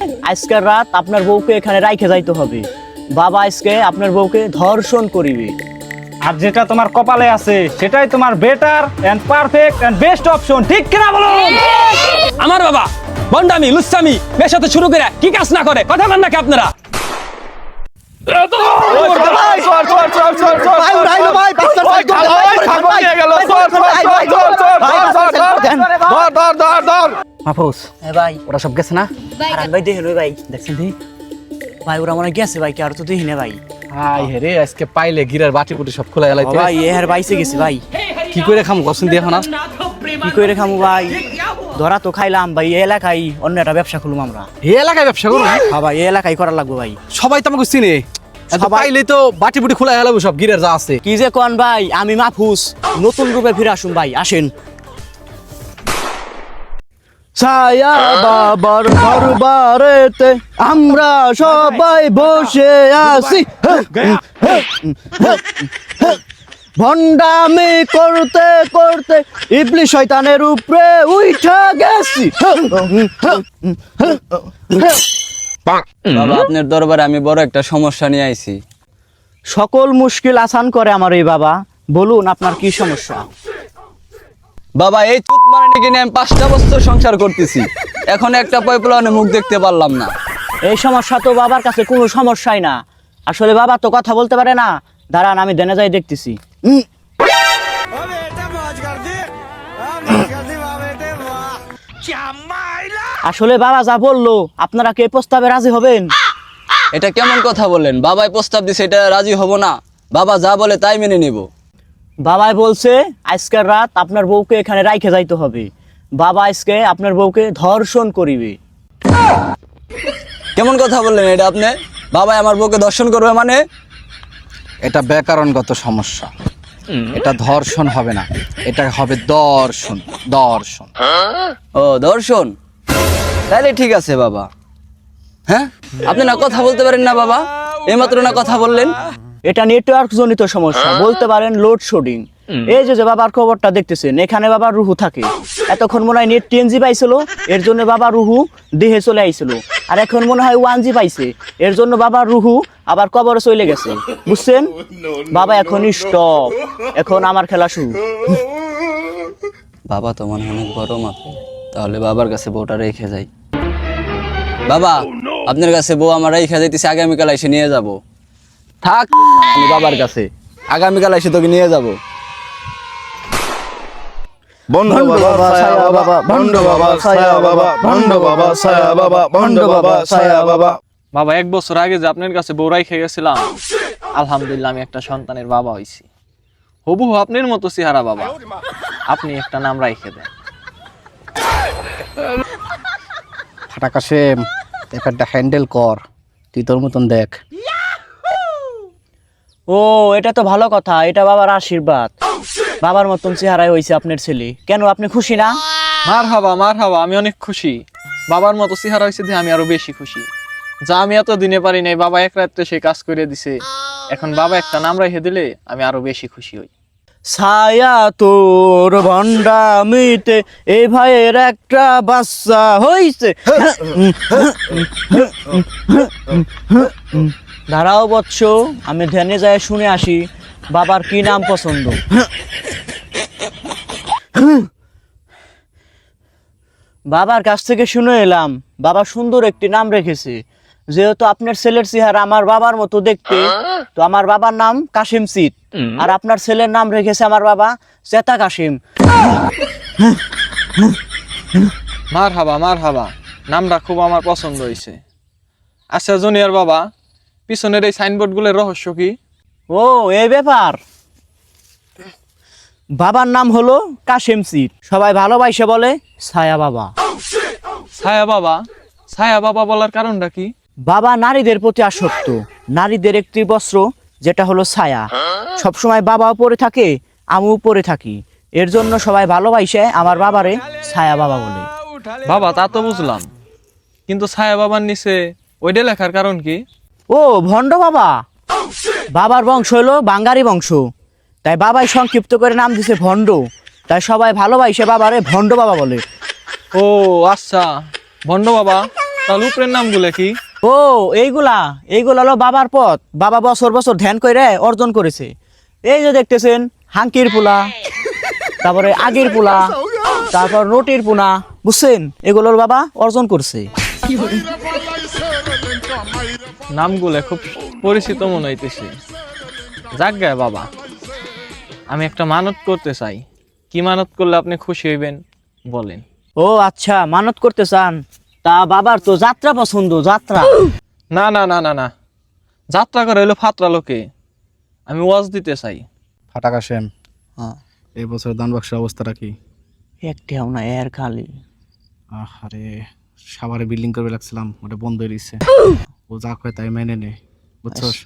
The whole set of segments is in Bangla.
আজকের রাত আপনার বউকে এখানে রাইখে যাইতে হবে বাবা আজকে আপনার বউকে ধর্ষণ করিবে আর যেটা তোমার কপালে আছে সেটাই তোমার better and perfect and best option ঠিক কিনা বলো আমার বাবা বন্ডামি মেয়ের সাথে শুরু করে কি কাজ না করে কথা বল নাকি আপনারা মাহফুজ হ্যাঁ ভাই। ওরা সব গেছে না? আর আমি ভাই দেখে ভাই। দেখছেন দি? ভাই ওরা মনে গেছে ভাই কি আর তো দেখি না ভাই। হাই হে রে আজকে পাইলে গিরার বাটি বুটি সব খোলা ভাই এ হার বাইসে গেছে ভাই। কি করে খামু দিয়ে এখন কি করে খামু ভাই? ধরা তো খাইলাম ভাই এই এলাকায় অন্য একটা ব্যবসা খুলুম আমরা। এই এলাকায় ব্যবসা করুন হ্যাঁ ভাই এই এলাকায় করা লাগবে ভাই। সবাই তো আমাকে চিনে। পাইলে তো বাটি বুটি খোলা এলাবো সব গিরার যা আছে। কি যে কন ভাই আমি মাহফুজ নতুন রূপে ফিরে আসুন ভাই আসেন। ছায়া বাবার দরবারেতে আমরা সবাই বসে আছি। ভণ্ডামি করতে করতে ইবলি শয়তানের উপরে উঠা গেছি। বাবা আপনার দরবারে আমি বড় একটা সমস্যা নিয়ে আইছি। সকল মুশকিল আসান করে আমার এই বাবা। বলুন আপনার কি সমস্যা? বাবা এই চুত মারানিকে নিয়ে আমি পাঁচটা বছর সংসার করতেছি। এখন একটা পয়পলানে মুখ দেখতে পারলাম না। এই সমস্যা তো বাবার কাছে কোনো সমস্যাই না। আসলে বাবা তো কথা বলতে পারে না। দাঁড়ান আমি দেনে যাই দেখতেছি। আসলে বাবা যা বলল আপনারা কে প্রস্তাবে রাজি হবেন? এটা কেমন কথা বললেন বাবাই প্রস্তাব দিছে এটা রাজি হব না। বাবা যা বলে তাই মেনে নেব। বাবাই বলছে আজকের রাত আপনার বউকে এখানে রাইখে যাইতে হবে। বাবা আজকে আপনার বউকে ধর্ষণ করিবে। কেমন কথা বললেন এটা আপনি? বাবাই আমার বউকে দর্শন করবে মানে? এটা ব্যাকরণগত সমস্যা। এটা ধর্ষণ হবে না। এটা হবে দর্শন দর্শন। ও দর্শন? তাহলে ঠিক আছে বাবা। হ্যাঁ? আপনি না কথা বলতে পারেন না বাবা? এইমাত্র না কথা বললেন? এটা নেটওয়ার্ক জনিত সমস্যা বলতে পারেন লোড শেডিং এই যে যে বাবার খবরটা দেখতেছেন এখানে বাবার রুহু থাকে। এতক্ষণ মনে হয় নেট টেন জি পাইছিল এর জন্য বাবা রুহু দেহে চলে আইছিল। আর এখন মনে হয় ওয়ান জি পাইছে এর জন্য বাবার রুহু আবার কবরে চলে গেছে। বুঝছেন? বাবা এখন স্টপ এখন আমার খেলা শুরু। বাবা তো মনে হয় অনেক বড় মাপে তাহলে বাবার কাছে বউটা রেখে যাই। বাবা আপনার কাছে বউ আমার রেখে যাইতেছে আগামীকাল এসে নিয়ে যাব। থাক আমি বাবার কাছে। আগামীকাল এসে তোকে নিয়ে যাব। ভণ্ড বাবা ছায়া বাবা ভণ্ড বাবা ছায়া বাবা ভণ্ড বাবা ছায়া বাবা ভণ্ড বাবা ছায়া বাবা। বাবা এক বছর আগে যে আপনার কাছে বউরাই খেয়ে গেছিলাম আলহামদুলিল্লাহ আমি একটা সন্তানের বাবা হইছি। হবু আপনার মতো চেহারা বাবা। আপনি একটা নাম রাইখে দেন। ফাটাকা সেম ব্যাপারটা হ্যান্ডেল কর তুই তোর মতন দেখ। ও এটা তো ভালো কথা এটা বাবার আশীর্বাদ বাবার মতন চেহারায় হয়েছে আপনার ছেলে কেন আপনি খুশি না মার হাবা মার হাবা আমি অনেক খুশি বাবার মতো চেহারা হয়েছে দিয়ে আমি আরও বেশি খুশি যা আমি এত দিনে পারি নাই বাবা এক রাত্রে সে কাজ করে দিছে এখন বাবা একটা নাম রেখে দিলে আমি আরও বেশি খুশি হই ছায়া তোর ভণ্ডামিতে এই ভাইয়ের একটা বাচ্চা হইছে দাঁড়াও বৎস, আমি ধ্যানে যায় শুনে আসি, বাবার কি নাম পছন্দ? বাবার কাছ থেকে শুনে এলাম, বাবা সুন্দর একটি নাম রেখেছে। যেহেতু আপনার ছেলের চেহারা আমার বাবার মতো দেখতে, তো আমার বাবার নাম কাশিম সিট আর আপনার ছেলের নাম রেখেছে আমার বাবা চেতা কাশিম। মার হাবা মার হাবা নামটা খুব আমার পছন্দ হয়েছে আচ্ছা জুনিয়র বাবা পিছনের এই সাইনবোর্ডগুলোর রহস্য কি? ও এই ব্যাপার। বাবার নাম হলো কাশেম সিট সবাই ভালোবাসে বলে ছায়া বাবা। ছায়া বাবা? ছায়া বাবা বলার কারণটা কি? বাবা নারীদের প্রতি আসক্ত। নারীদের একটি বস্ত্র যেটা হলো ছায়া। সবসময় বাবাও পরে থাকে আমিও পরে থাকি। এর জন্য সবাই ভালোবাসে আমার বাবারে ছায়া বাবা বলে। বাবা তা তো বুঝলাম। কিন্তু ছায়া বাবার নিচে ওইটা লেখার কারণ কি? ও ভণ্ড বাবা। বাবার বংশ হলো বাঙ্গারি বংশ। তাই বাবাই সংক্ষিপ্ত করে নাম দিছে ভণ্ড। তাই সবাই ভালোবাসে বাবারে ভণ্ড বাবা বলে। ও আচ্ছা। ভণ্ড বাবা তাহলে উপরের নামগুলো কি? ও এইগুলা এইগুলা হলো বাবার পথ। বাবা বছর বছর ধ্যান করে অর্জন করেছে। এই যে দেখতেছেন হাঙ্কির পোলা তারপরে আগের পোলা তারপর রুটির পোনা বুঝছেন? এগুলোর বাবা অর্জন করছে। নামগুলো খুব পরিচিত মনে হইতেছে। যাক গে বাবা আমি একটা মানত করতে চাই। কি মানত করলে আপনি খুশি হইবেন বলেন। ও আচ্ছা মানত করতে চান? তা বাবার তো যাত্রা পছন্দ যাত্রা। না না না না না। যাত্রা করে হইল ফাতরা লোকে। আমি ওয়াজ দিতে চাই। ফাটাকা সেম হ্যাঁ। এই বছর দান বাক্সের অবস্থাটা কি? একটিও না এর খালি। আরে সাভারে বিল্ডিং করবে লাগছিলাম ওটা বন্ধ হয়ে দিচ্ছে ও যা কয় তাই মেনে নে বুঝছস?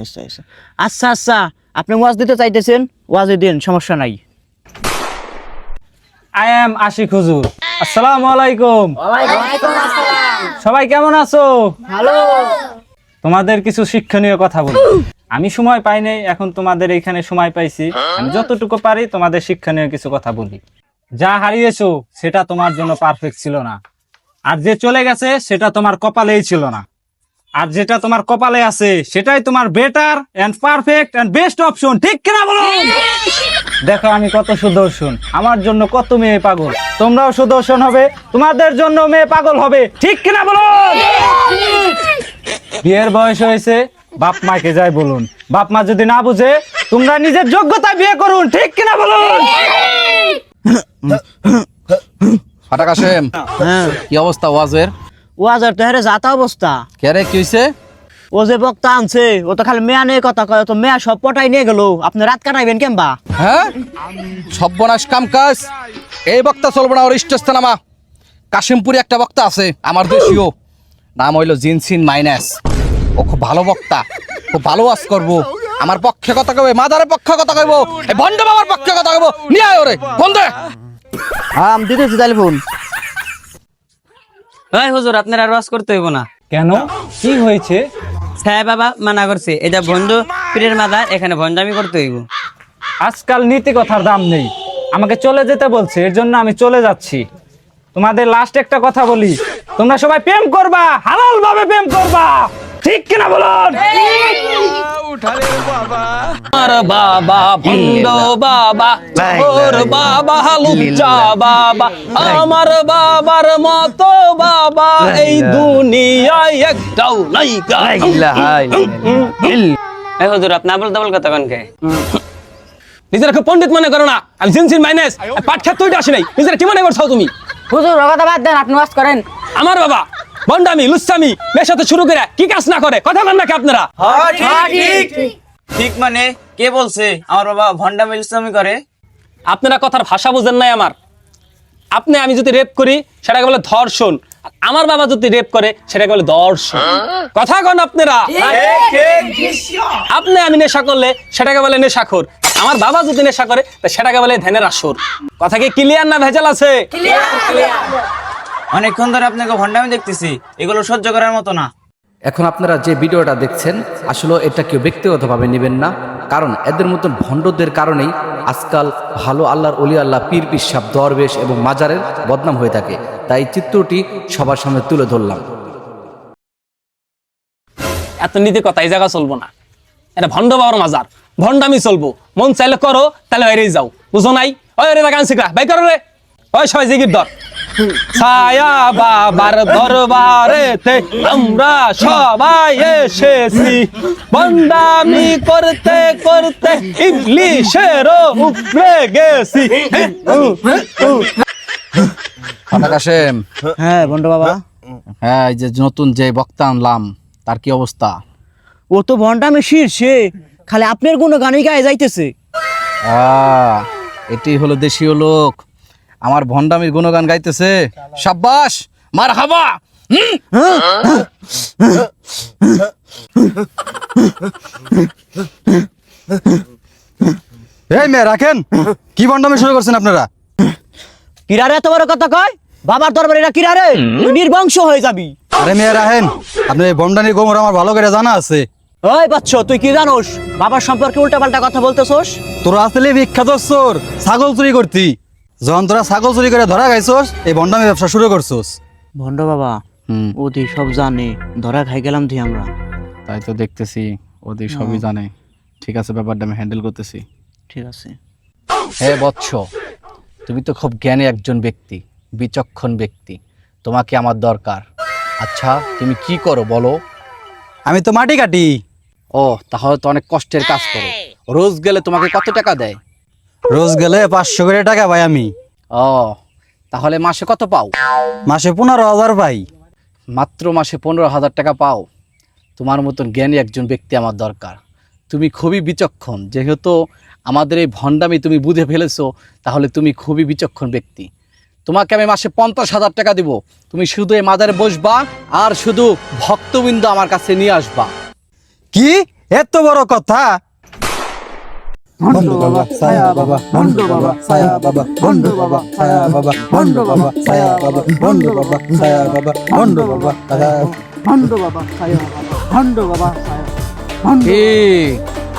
আচ্ছা আচ্ছা আচ্ছা আচ্ছা আপনি ওয়াজ দিতে চাইতেছেন? ওয়াজে দিন সমস্যা নাই। আই এম আশিক হুজুর। আসসালামু আলাইকুম। সবাই কেমন আছো? ভালো। তোমাদের কিছু শিক্ষণীয় কথা বলি। আমি সময় পাই নাই এখন তোমাদের এখানে সময় পাইছি। আমি যতটুকু পারি তোমাদের শিক্ষণীয় কিছু কথা বলি। যা হারিয়েছো সেটা তোমার জন্য পারফেক্ট ছিল না। আর যে চলে গেছে সেটা তোমার কপালেই ছিল না। আর যেটা তোমার কপালে আছে সেটাই তোমার better and perfect and best option ঠিক কিনা বলো? দেখো আমি কত সুদর্শন। আমার জন্য কত মেয়ে পাগল। তোমরাও সুদর্শন হবে তোমাদের জন্য মেয়ে পাগল হবে। ঠিক কিনা বলো? বিয়ের বয়স হয়েছে বাপ মাকে যাই বলুন। বাপ মা যদি না বুঝে তোমরা নিজের যোগ্যতা বিয়ে করুন। ঠিক কিনা বলুন হ্যাঁ। কি অবস্থা ওয়াজের? ওয়াজের তো হেরে যাতা অবস্থা। কে রে কি হইছে? ও যে বক্তা আনছে ও তো খালি মেয়া নিয়ে কথা কয় তো মেয়া সব পটাই নিয়ে গেল। আপনি রাত কাটাইবেন কেমবা? হ্যাঁ? সর্বনাশ কাম কাজ। এই বক্তা চলবো না ওর ইষ্টস্থানামা। কাশিমপুরে একটা বক্তা আছে আমার দেশীয় নাম হইল জিনসিন মাইনাস। ও খুব ভালো বক্তা। খুব ভালো ওয়াজ করব। আমার পক্ষে কথা কবে মাদারের পক্ষে কথা কইবো এই ভণ্ড বাবার পক্ষে কথা কইবো। নিয়ে আয় ওরে ফোন দে হ্যাঁ আমি দিতেছি তাহলে ফোন। ভাই হুজুর আপনার আর ওয়াজ করতে হইব না। কেন? কি হয়েছে? হ্যাঁ বাবা মানা করছে। এটা বন্ধু পীরের মাদার এখানে ভণ্ডামি করতে হইব। আজকাল নীতি কথার দাম নেই। আমাকে চলে যেতে বলছে এর জন্য আমি চলে যাচ্ছি। তোমাদের লাস্ট একটা কথা বলি। তোমরা সবাই প্রেম করবা হালাল ভাবে প্রেম করবা। ঠিক কিনা বলুন? আমার বাবা ভণ্ড বাবা চোর বাবা লুচ্চা বাবা আমার বাবার মতো বাবা এই দুনিয়ায় একটাও নাই এই হুজুর আপনি আবল তাবল কথা কনকে নিজের পণ্ডিত মনে করো না। আমি জিনসিন মাইনাস পাট খেত আসি নাই। নিজের কি মনে করছ তুমি? হুজুর কথা বাদ দেন আপনি ওয়াজ করেন। আমার বাবা বন্ডামি লুচ্চামি মেয়ের সাথে শুরু করে কি কাজ না করে কথা বল নাকি আপনারা? ঠিক মানে কে বলছে? আমার বাবা ভন্ডামি ইসলামি করে। আপনারা কথার ভাষা বুঝেন নাই আমার। আপনি আমি যদি রেপ করি সেটাকে বলে ধর্ষণ। আমার বাবা যদি রেপ করে সেটাকে বলে দর্শন। কথা কন আপনারা। আপনি আমি নেশা করলে সেটাকে বলে নেশাখোর। আমার বাবা যদি নেশা করে সেটাকে বলে ধ্যানের আসর। কথা কি ক্লিয়ার না ভেজাল আছে? অনেকক্ষণ ধরে আপনাকে ভণ্ডামি দেখতেছি। এগুলো সহ্য করার মতো না। এখন আপনারা যে ভিডিওটা দেখছেন আসলে এটা কেউ ব্যক্তিগতভাবে নেবেন না কারণ এদের মতন ভণ্ডদের কারণেই আজকাল ভালো আল্লাহর অলি আল্লাহ পীর পিসাব দরবেশ এবং মাজারের বদনাম হয়ে থাকে। তাই চিত্রটি সবার সামনে তুলে ধরলাম। এত নীতি কথা এই জায়গা চলবো না। এটা ভণ্ড বাবার মাজার। ভণ্ডামি চলবো। মন চাইলে করো তাহলে বাইরে যাও। বুঝো নাই? ওই রে গান শিখরা বাই করো রে। ওই সবাই জিগির ধর। ছায়া বাবার দরবারেতে আমরা সবাই এসেছি। বন্দামি করতে করতে ইংলিশেরও উপরে গেছি কাসেম হ্যাঁ বন্ড বাবা। হ্যাঁ এই যে নতুন যে বক্তা আনলাম তার কি অবস্থা? ও তো ভন্ডামি শীর্ষে খালি আপনার কোনো গানই গায়ে যাইতেছে। আহ, এটি হলো দেশীয় লোক। আমার ভণ্ডামির গুণগান গাইতেছে। সাব্বাস মার হাবা এই মেয়ে রাখেন। কি বন্ডামি শুরু করছেন আপনারা? কিরারে এত বড় কথা কয়? বাবার দরবারে এটা কিরারে? তুই নির্বংশ হয়ে যাবি। আরে মেয়ে রাখেন। আপনি এই বন্ডানির গোমর আমার ভালো করে জানা আছে। ওই বাচ্চ তুই কি জানোস? বাবার সম্পর্কে উল্টাপাল্টা কথা বলতেছোস? তোরা আসলে বিখ্যাত চোর ছাগল চুরি করতি। যখন তোরা ছাগল চুরি করে ধরা গাইছোস এই বন্ডামি ব্যবসা শুরু করছোস। ভন্ড বাবা হুম। ওদি সব জানে ধরা খাই গেলাম দি আমরা। তাই তো দেখতেছি ওদের সবই জানে। ঠিক আছে ব্যাপারটা আমি হ্যান্ডেল করতেছি। ঠিক আছে। হে বৎস তুমি তো খুব জ্ঞানী একজন ব্যক্তি বিচক্ষণ ব্যক্তি। তোমাকে আমার দরকার। আচ্ছা তুমি কি করো বলো? আমি তো মাটি কাটি। ও তাহলে তো অনেক কষ্টের কাজ করো। রোজ গেলে তোমাকে কত টাকা দেয়? রোজ গেলে পাঁচশো করে টাকা পাই আমি। ও তাহলে মাসে কত পাও? মাসে পনেরো হাজার পাই। মাত্র মাসে পনেরো হাজার টাকা পাও। তোমার মতন জ্ঞানী একজন ব্যক্তি আমার দরকার। তুমি খুবই বিচক্ষণ যেহেতু আমাদের এই ভণ্ডামি তুমি বুঝে ফেলেছো তাহলে তুমি খুবই বিচক্ষণ ব্যক্তি। তোমাকে আমি মাসে পঞ্চাশ হাজার টাকা দিব। তুমি শুধু এই মাদারে বসবা আর শুধু ভক্তবৃন্দ আমার কাছে নিয়ে আসবা। কি? এত বড় কথা? ভণ্ড বাবা ছায়া বাবা ভণ্ড বাবা ছায়া বাবা ভণ্ড বাবা ছায়া বাবা ভণ্ড বাবা ছায়া বাবা ভণ্ড বাবা ছায়া বাবা ভণ্ড বাবা ছায়া ভণ্ড বাবা ছায়া বাবা ভণ্ড বাবা ছায়া কি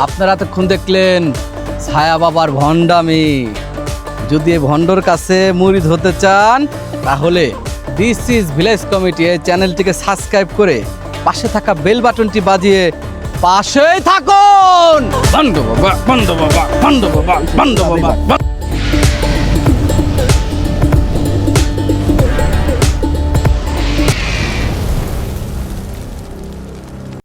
আপনারা এতক্ষণ দেখলেন ছায়া বাবার ভণ্ডামি যদি এই ভণ্ডর কাছে মুরিদ হতে চান তাহলে দিস ইজ ভিলেজ কমিটি এই চ্যানেলটিকে সাবস্ক্রাইব করে পাশে থাকা বেল বাটনটি বাজিয়ে পাশেই থাকুন। বন্ধু বাবা বন্ধু বাবা বন্ধু বাবা বন্ধু বাবা